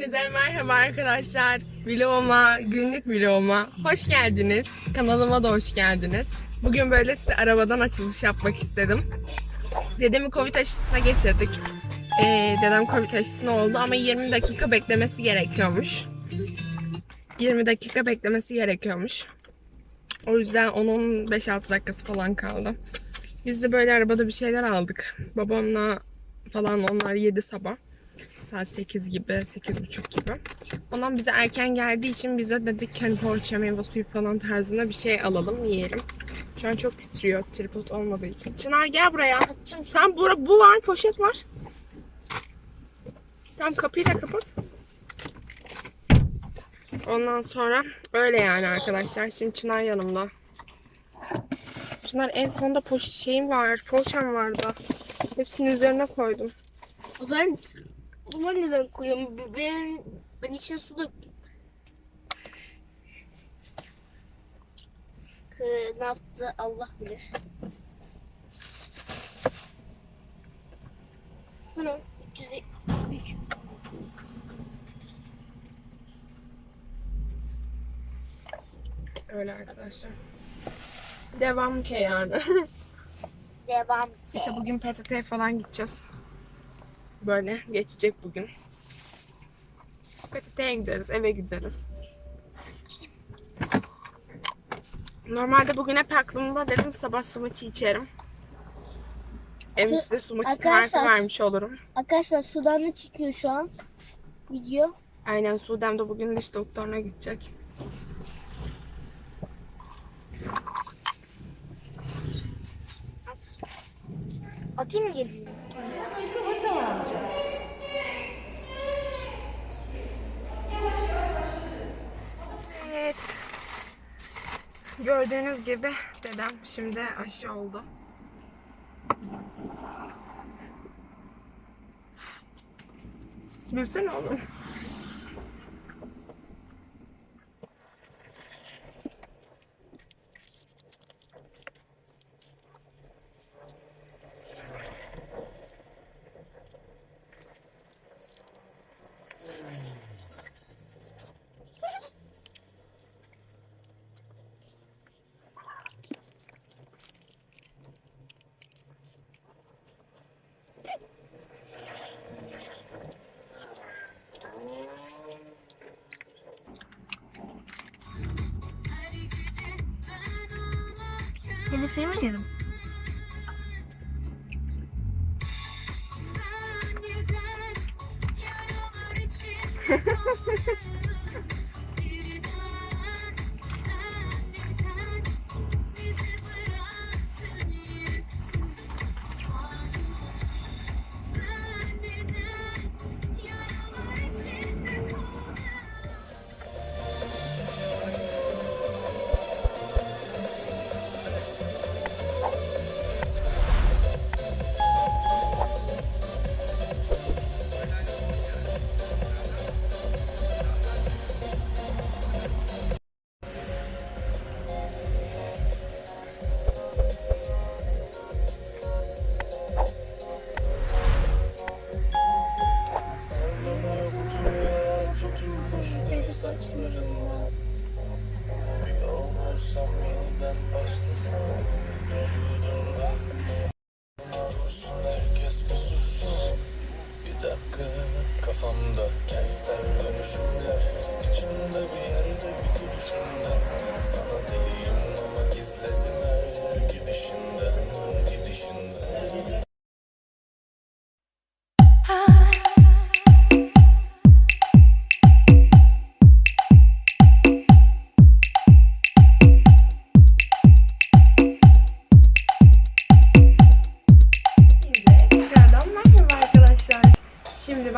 Hepinize merhaba arkadaşlar. Vloguma, günlük vloguma hoş geldiniz. Kanalıma da hoş geldiniz. Bugün böyle size arabadan açılış yapmak istedim. Dedemi Covid aşısına getirdik. Ee, dedem Covid aşısına oldu ama 20 dakika beklemesi gerekiyormuş. 20 dakika beklemesi gerekiyormuş. O yüzden onun 5-6 dakikası falan kaldı. Biz de böyle arabada bir şeyler aldık. Babamla falan onlar yedi sabah. Saat 8 gibi, 8.30 gibi. Ondan bize erken geldiği için bize dedik hani poğaça, meyve suyu falan tarzında bir şey alalım, yiyelim. Şu an çok titriyor tripod olmadığı için. Çınar gel buraya. Sen bu, bu var, poşet var. Tamam kapıyı da kapat. Ondan sonra öyle yani arkadaşlar. Şimdi Çınar yanımda. Çınar en sonda poşet şeyim var, poğaçam vardı. Hepsini üzerine koydum. O zaman bunları neden koyuyorum? Ben, ben içine su döktüm. Ee, ne yaptı Allah bilir. Bunu 353. Öyle arkadaşlar. Devam ki yani. Devam. işte bugün PTT'ye falan gideceğiz. Böyle geçecek bugün. PTT'ye gideriz, eve gideriz. Normalde bugün hep aklımda dedim sabah smoothie içerim. Smoothie arkadaşlar- tarifi vermiş olurum. Arkadaşlar sudan ne çıkıyor şu an? Video. Aynen Suudem de bugün diş doktoruna gidecek. Atayım mı gelin? Evet. Gördüğünüz gibi dedem şimdi aşı oldu. Gülsene oğlum. Telefonu mi yedim? kafamda. Kentsel dönüşümler İçimde bir yerde bir gülüşünden Sana deliyim ama gizledim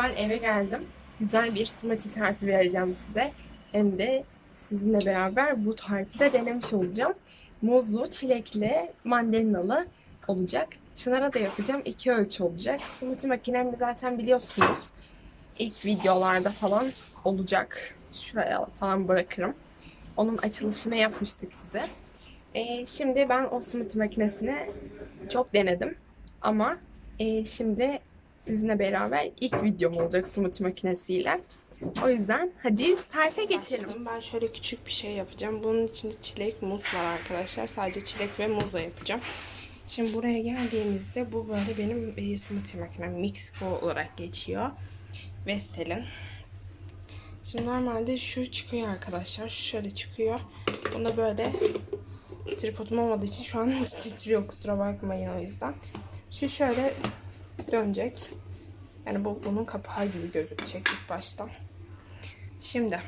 ben eve geldim. Güzel bir smoothie tarifi vereceğim size. Hem de sizinle beraber bu tarifi de denemiş olacağım. Muzlu, çilekli, mandalinalı olacak. Çınar'a da yapacağım. İki ölçü olacak. Smoothie makinemi zaten biliyorsunuz. İlk videolarda falan olacak. Şuraya falan bırakırım. Onun açılışını yapmıştık size. Ee, şimdi ben o smoothie makinesini çok denedim. Ama e, şimdi sizinle beraber ilk videom olacak smoothie makinesiyle. O yüzden hadi tarife geçelim. Ben şöyle küçük bir şey yapacağım. Bunun içinde çilek, muz var arkadaşlar. Sadece çilek ve muzla yapacağım. Şimdi buraya geldiğimizde bu böyle benim e, smoothie makinem. Mixco olarak geçiyor. Vestel'in. Şimdi normalde şu çıkıyor arkadaşlar. Şöyle çıkıyor. Bunda böyle tripodum olmadığı için şu an titriyor. Kusura bakmayın o yüzden. Şu şöyle dönecek. Yani bu bunun kapağı gibi gözükecek ilk başta. Şimdi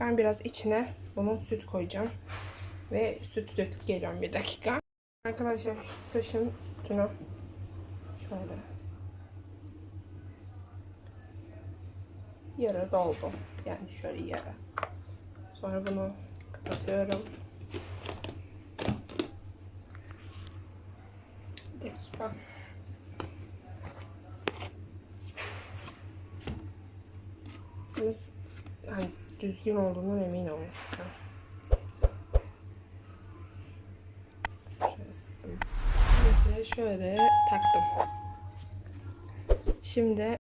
ben biraz içine bunun süt koyacağım. Ve süt döküp geliyorum bir dakika. Arkadaşlar şu taşın üstüne şöyle yarı doldu. Yani şöyle yarı. Sonra bunu kapatıyorum. Bir dakika. Biz yani düzgün olduğundan emin olmasın. Şöyle şöyle taktım. Şimdi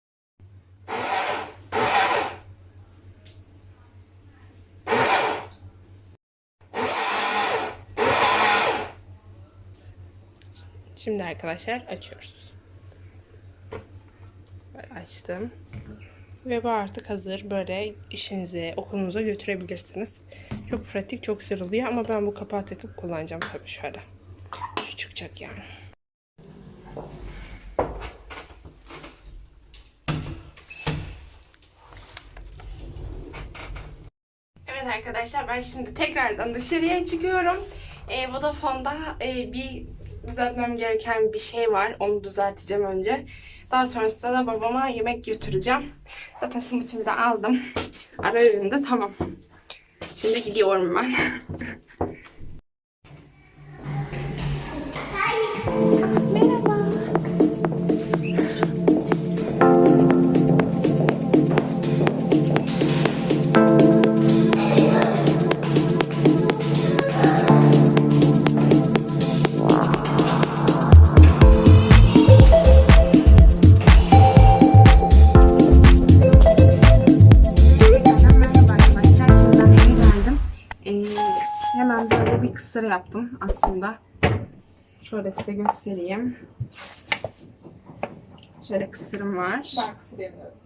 Şimdi arkadaşlar açıyoruz. Böyle açtım. Ve bu artık hazır. Böyle işinize, okulunuza götürebilirsiniz. Çok pratik, çok güzel oluyor ama ben bu kapağı takıp kullanacağım tabii şöyle. Şu çıkacak yani. Evet arkadaşlar ben şimdi tekrardan dışarıya çıkıyorum. E, Vodafone'da e, bir düzeltmem gereken bir şey var. Onu düzelteceğim önce. Daha sonrasında da babama yemek götüreceğim. Zaten simutimi de aldım. Ara öğünde tamam. Şimdi gidiyorum ben. yaptım aslında. Şöyle size göstereyim. Şöyle kısırım var. Ben kısır yapıyorum.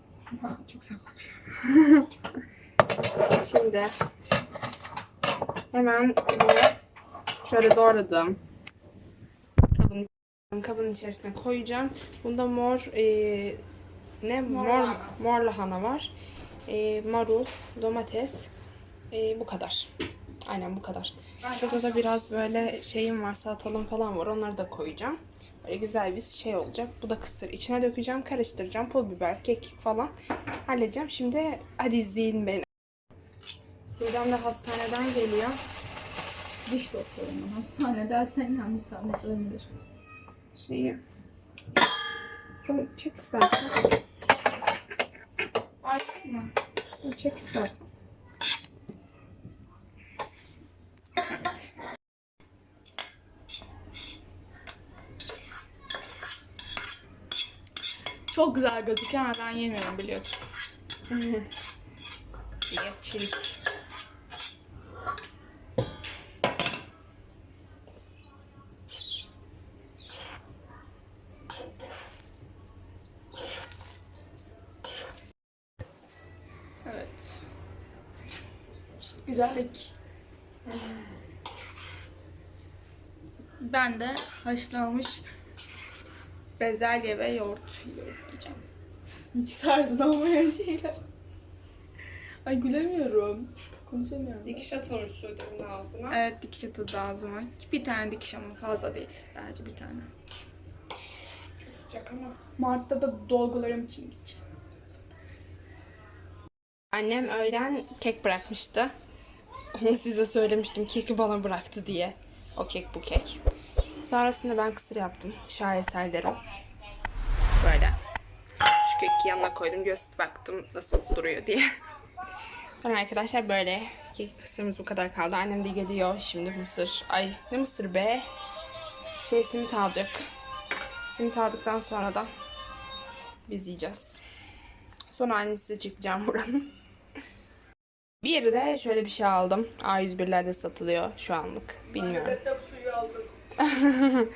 Çok güzel kokuyor. Şimdi hemen bunu şöyle doğradım. Kabın, kabın içerisine koyacağım. Bunda mor e, ne mor lahana. mor lahana var. E, marul, domates. E, bu kadar. Aynen bu kadar. Şurada da biraz böyle şeyim var, salatalım falan var. Onları da koyacağım. Böyle güzel bir şey olacak. Bu da kısır. İçine dökeceğim, karıştıracağım. Pul biber, kekik falan halledeceğim. Şimdi hadi izleyin beni. Sudan da hastaneden geliyor. Diş doktorum ben. Hastane dersen yanlış anlaşılabilir. Şeyi. Çek istersen. Ay mı? Çek istersen. Güzel gözüküyor ama ben yemiyorum biliyorsun. Çilik. Evet. Güzellik. Ben de haşlanmış bezelye ve yoğurt yiyeceğim. Hiç tarzında olmayan şeyler. Ay gülemiyorum. Konuşamıyorum. Dikiş atılmış Sude'nin ağzına. Evet dikiş atıldı ağzıma. Bir tane dikiş ama fazla değil. Sadece bir tane. Çok sıcak ama. Mart'ta da dolgularım için gideceğim. Annem öğlen kek bırakmıştı. Onu size söylemiştim. Keki bana bıraktı diye. O kek bu kek. Sonrasında ben kısır yaptım. Şaheser derim. Böyle. Şu keki yanına koydum. Göz baktım nasıl duruyor diye. Ben arkadaşlar böyle kek kısırımız bu kadar kaldı. Annem de geliyor şimdi mısır. Ay ne mısır be. Şey simit alacak. Simit aldıktan sonra da biz yiyeceğiz. Sonra annesize çekeceğim buranın. Bir de şöyle bir şey aldım. A101'lerde satılıyor şu anlık. Bilmiyorum.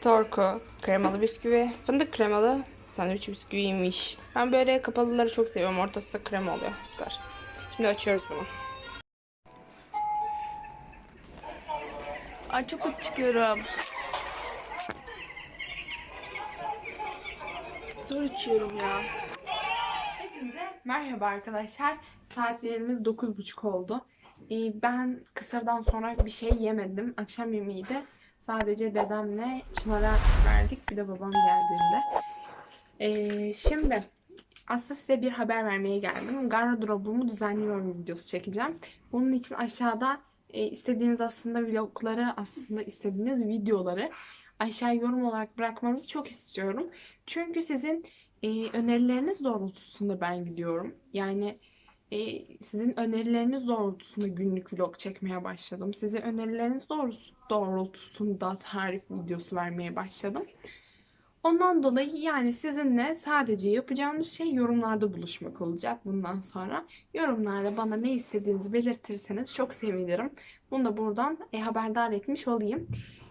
Torku kremalı bisküvi, fındık kremalı sandviç bisküviymiş. Ben böyle kapalıları çok seviyorum. Ortası da krema oluyor. Süper. Şimdi açıyoruz bunu. Ay çok kötü çıkıyorum. Zor içiyorum ya. Hepinize merhaba arkadaşlar. Saatlerimiz 9.30 oldu. Ee, ben kısırdan sonra bir şey yemedim. Akşam yemeği de sadece dedemle Çınar'a verdik. Bir de babam geldiğinde. Ee, şimdi aslında size bir haber vermeye geldim. Gardırobumu düzenliyorum videosu çekeceğim. Bunun için aşağıda e, istediğiniz aslında vlogları, aslında istediğiniz videoları aşağı yorum olarak bırakmanızı çok istiyorum. Çünkü sizin e, önerileriniz doğrultusunda ben gidiyorum. Yani e, sizin önerileriniz doğrultusunda günlük vlog çekmeye başladım. Sizin önerileriniz doğrusu, doğrultusunda tarif videosu vermeye başladım. Ondan dolayı yani sizinle sadece yapacağımız şey yorumlarda buluşmak olacak bundan sonra. Yorumlarda bana ne istediğinizi belirtirseniz çok sevinirim. Bunu da buradan e, haberdar etmiş olayım.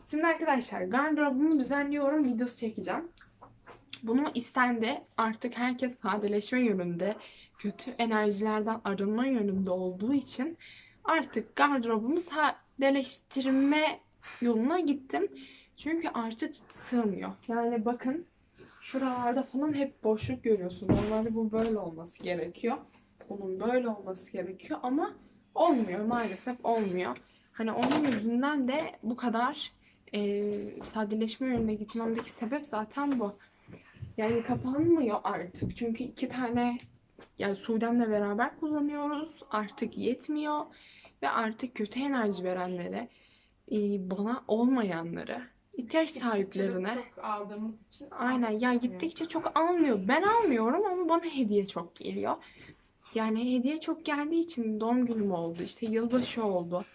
Şimdi arkadaşlar gardırobumu düzenliyorum videosu çekeceğim. Bunu istendi. Artık herkes sadeleşme yönünde, kötü enerjilerden arınma yönünde olduğu için artık gardırobumu sadeleştirme yoluna gittim. Çünkü artık sığmıyor. Yani bakın şuralarda falan hep boşluk görüyorsun. Normalde bu böyle olması gerekiyor. Bunun böyle olması gerekiyor ama olmuyor maalesef olmuyor. Hani onun yüzünden de bu kadar e, sadeleşme yönüne gitmemdeki sebep zaten bu. Yani kapanmıyor artık. Çünkü iki tane yani Sudem'le beraber kullanıyoruz. Artık yetmiyor. Ve artık kötü enerji verenlere, e, bana olmayanları, ihtiyaç sahiplerine çok aldığımız için Aynen ya gittikçe çok almıyor. Ben almıyorum ama bana hediye çok geliyor. Yani hediye çok geldiği için doğum günüm oldu. işte yılbaşı oldu.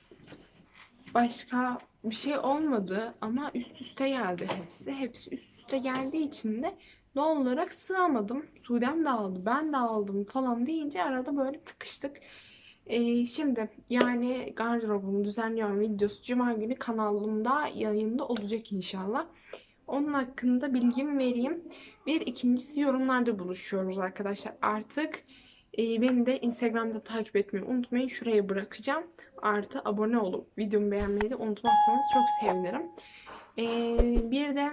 Başka bir şey olmadı ama üst üste geldi hepsi. Hepsi üst üste geldiği için de doğal olarak sığamadım. Sudem de aldı, ben de aldım falan deyince arada böyle tıkıştık. Ee, şimdi yani gardırobumu düzenliyorum videosu Cuma günü kanalımda yayında olacak inşallah. Onun hakkında bilgimi vereyim. Bir ikincisi yorumlarda buluşuyoruz arkadaşlar. Artık e, beni de Instagram'da takip etmeyi unutmayın. Şuraya bırakacağım. Artı abone olup videomu beğenmeyi de unutmazsanız çok sevinirim. E, bir de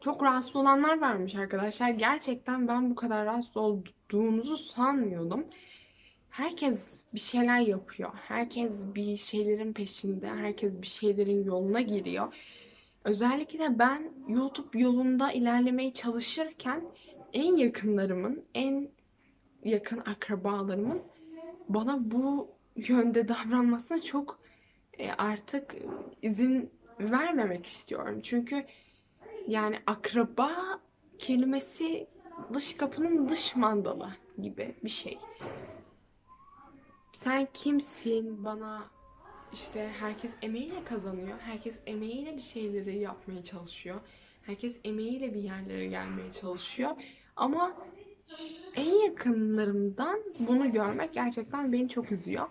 çok rahatsız olanlar varmış arkadaşlar. Gerçekten ben bu kadar rahatsız olduğunuzu sanmıyordum. Herkes bir şeyler yapıyor. Herkes bir şeylerin peşinde. Herkes bir şeylerin yoluna giriyor. Özellikle ben YouTube yolunda ilerlemeye çalışırken en yakınlarımın, en yakın akrabalarımın bana bu yönde davranmasına çok e, artık izin vermemek istiyorum. Çünkü yani akraba kelimesi dış kapının dış mandalı gibi bir şey. Sen kimsin bana işte herkes emeğiyle kazanıyor. Herkes emeğiyle bir şeyleri yapmaya çalışıyor. Herkes emeğiyle bir yerlere gelmeye çalışıyor. Ama en yakınlarımdan bunu görmek gerçekten beni çok üzüyor.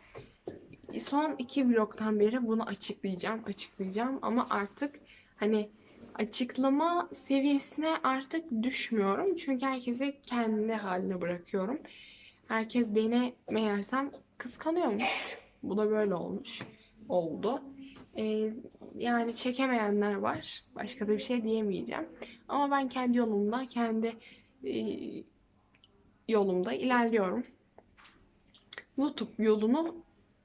Son iki vlogtan beri bunu açıklayacağım, açıklayacağım ama artık hani açıklama seviyesine artık düşmüyorum. Çünkü herkesi kendi haline bırakıyorum. Herkes beni meğersem kıskanıyormuş. Bu da böyle olmuş. Oldu. Ee, yani çekemeyenler var. Başka da bir şey diyemeyeceğim. Ama ben kendi yolumda, kendi e, yolumda ilerliyorum. YouTube yolunu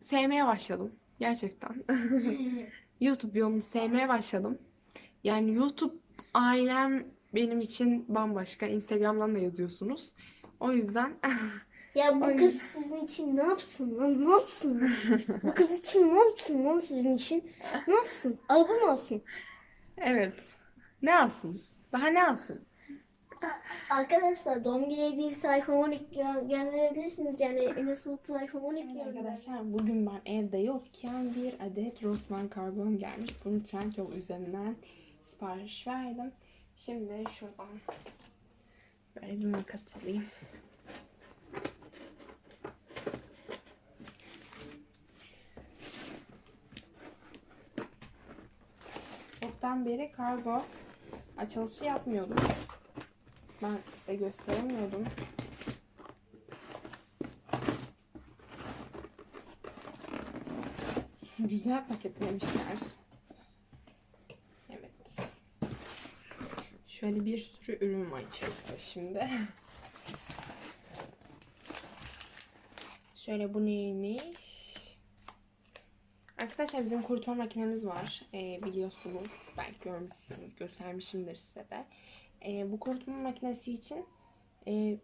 sevmeye başladım. Gerçekten. YouTube yolunu sevmeye başladım. Yani YouTube ailem benim için bambaşka. Instagram'dan da yazıyorsunuz. O yüzden Ya bu Ay. kız sizin için ne yapsın lan? Ne yapsın? lan? bu kız için ne yapsın lan sizin için? Ne yapsın? Araba mı alsın? evet. Ne alsın? Daha ne alsın? Arkadaşlar doğum günü hediyesi iPhone 12 gö- gönderebilirsiniz. Yani Enes Mutlu iPhone 12 gönder. Arkadaşlar bugün ben evde yokken bir adet Rossmann kargom gelmiş. Bunu Trendyol üzerinden sipariş verdim. Şimdi şuradan böyle bir makas alayım. Sabahtan beri kargo açılışı yapmıyordum. Ben size gösteremiyordum. Güzel paketlemişler. Evet. Şöyle bir sürü ürün var içerisinde şimdi. Şöyle bu neymiş? Arkadaşlar bizim kurutma makinemiz var. Ee, biliyorsunuz. Belki görmüşsünüz. Göstermişimdir size de. Ee, bu kurutma makinesi için e,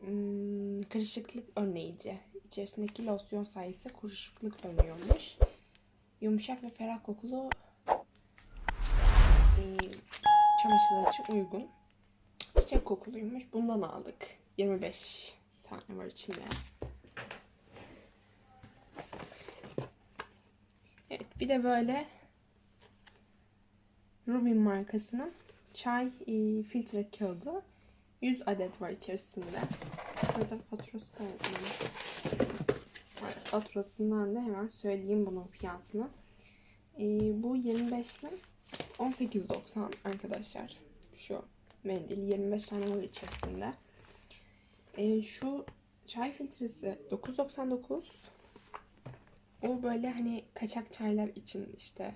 hmm, kırışıklık önleyici. İçerisindeki losyon sayesinde kırışıklık önlüyormuş. Yumuşak ve ferah kokulu e, çamaşırlar için uygun. Çiçek kokuluymuş. Bundan aldık. 25 tane var içinde. Evet bir de böyle Rubin markasının çay e, filtre kağıdı 100 adet var içerisinde. Şurada faturası da var. Faturasından da hemen söyleyeyim bunun fiyatını. E, bu 25'li 18.90 arkadaşlar. Şu mendil 25 tane var içerisinde. E, şu çay filtresi 9.99 o böyle hani kaçak çaylar için işte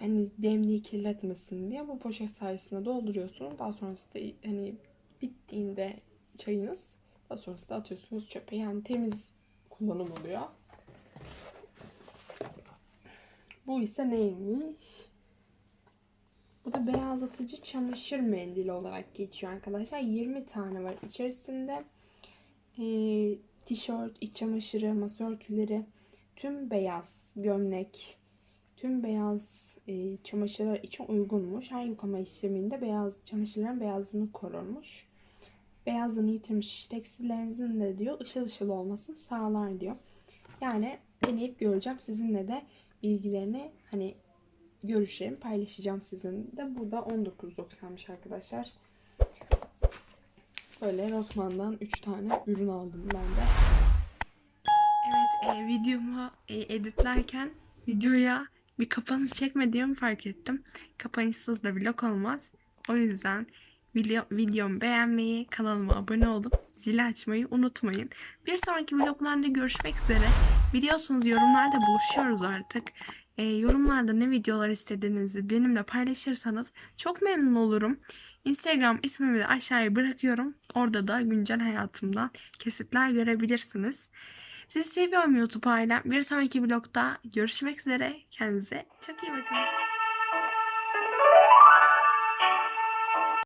hani demliği kirletmesin diye bu poşet sayesinde dolduruyorsunuz. Daha sonrasında hani bittiğinde çayınız daha sonrasında atıyorsunuz çöpe. Yani temiz kullanım oluyor. Bu ise neymiş? Bu da beyazlatıcı çamaşır mendili olarak geçiyor arkadaşlar. 20 tane var içerisinde. Ee, tişört, iç çamaşırı, masa örtüleri, tüm beyaz gömlek, tüm beyaz e, çamaşırlar için uygunmuş. Her yıkama işleminde beyaz çamaşırların beyazlığını korurmuş. Beyazlığını yitirmiş tekstillerinizin de diyor ışıl ışıl olmasını sağlar diyor. Yani deneyip göreceğim. Sizinle de bilgilerini hani görüşelim, paylaşacağım sizin de. Burada 19.90'mış arkadaşlar. Böyle Rossmann'dan 3 tane ürün aldım ben de. Evet, e, videomu e, editlerken videoya bir kapanış çekmediğimi fark ettim. Kapanışsız da vlog olmaz. O yüzden video, videomu beğenmeyi, kanalıma abone olup zili açmayı unutmayın. Bir sonraki vloglarda görüşmek üzere. Biliyorsunuz yorumlarda buluşuyoruz artık. E, yorumlarda ne videolar istediğinizi benimle paylaşırsanız çok memnun olurum. Instagram ismimi de aşağıya bırakıyorum. Orada da güncel hayatımdan kesitler görebilirsiniz. Sizi seviyorum YouTube ailem. Bir sonraki vlogda görüşmek üzere. Kendinize çok iyi bakın.